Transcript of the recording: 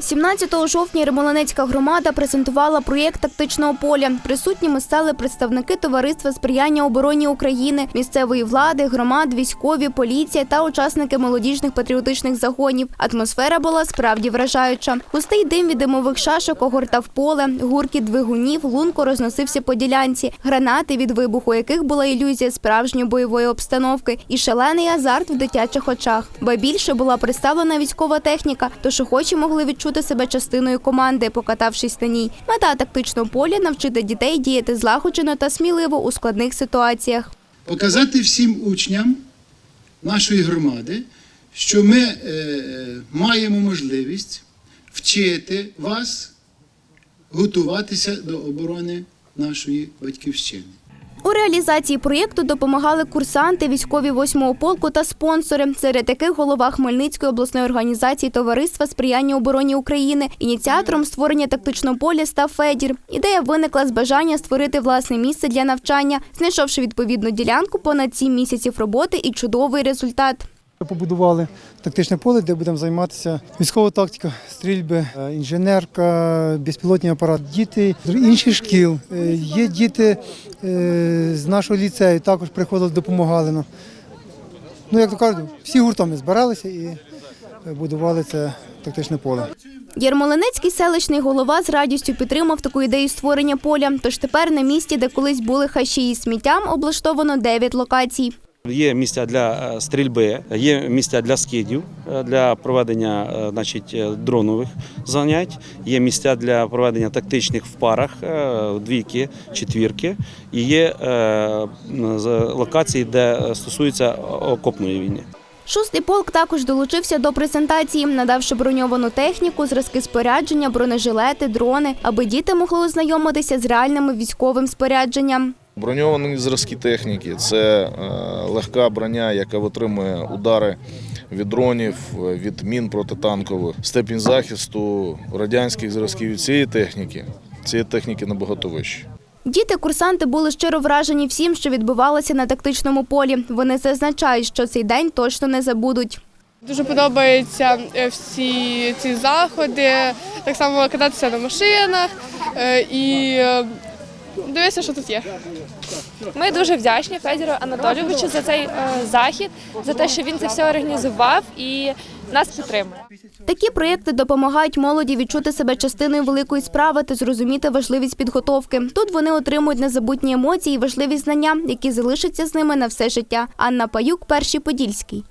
17 жовтня Ремолинецька громада презентувала проєкт тактичного поля. Присутніми стали представники товариства сприяння обороні України, місцевої влади, громад, військові, поліція та учасники молодіжних патріотичних загонів. Атмосфера була справді вражаюча. Густий дим від димових шашок огортав поле, гуркіт двигунів лунко розносився по ділянці, гранати від вибуху, яких була ілюзія справжньої бойової обстановки, і шалений азарт в дитячих очах. Ба більше була представлена військова техніка, тож охочі могли відчути себе частиною команди, покатавшись на ній. Мета тактичного поля навчити дітей діяти злагоджено та сміливо у складних ситуаціях. показати всім учням нашої громади, що ми е, маємо можливість вчити вас готуватися до оборони нашої батьківщини. У реалізації проєкту допомагали курсанти, військові 8-го полку та спонсори, серед яких голова Хмельницької обласної організації Товариства сприяння обороні України. Ініціатором створення тактичного поля став Федір. Ідея виникла з бажання створити власне місце для навчання, знайшовши відповідну ділянку понад 7 місяців роботи і чудовий результат. Побудували тактичне поле, де будемо займатися військова тактика, стрільби, е, інженерка, безпілотний апарат. Діти з інших шкіл. Е, Є діти е, з нашого ліцею, також приходили, допомагали нам. Ну, як то кажуть, всі гуртами збиралися і будували це тактичне поле. Ярмолинецький селищний голова з радістю підтримав таку ідею створення поля. Тож тепер на місці, де колись були хащі із сміттям, облаштовано 9 локацій. Є місця для е, стрільби, є місця для скидів, е, для проведення е, значить, дронових занять, є місця для проведення тактичних в парах, двійки, четвірки, і є локації, де стосується окопної війни. Шостий полк також долучився до презентації, надавши броньовану техніку, зразки спорядження, бронежилети, дрони, аби діти могли ознайомитися з реальними військовим спорядженням. Броньовані зразки техніки це е, легка броня, яка витримує удари від дронів, е, від мін протитанкових. Степінь захисту радянських зразків від цієї техніки, цієї техніки набагато вищий. Діти-курсанти були щиро вражені всім, що відбувалося на тактичному полі. Вони зазначають, що цей день точно не забудуть. Дуже подобаються е, всі ці заходи, так само кататися на машинах і дивитися, що тут є. Ми дуже вдячні Федору Анатолійовичу за цей е, захід, за те, що він це все організував і нас підтримує. Такі проєкти допомагають молоді відчути себе частиною великої справи та зрозуміти важливість підготовки. Тут вони отримують незабутні емоції і важливі знання, які залишаться з ними на все життя. Анна Паюк, перший подільський.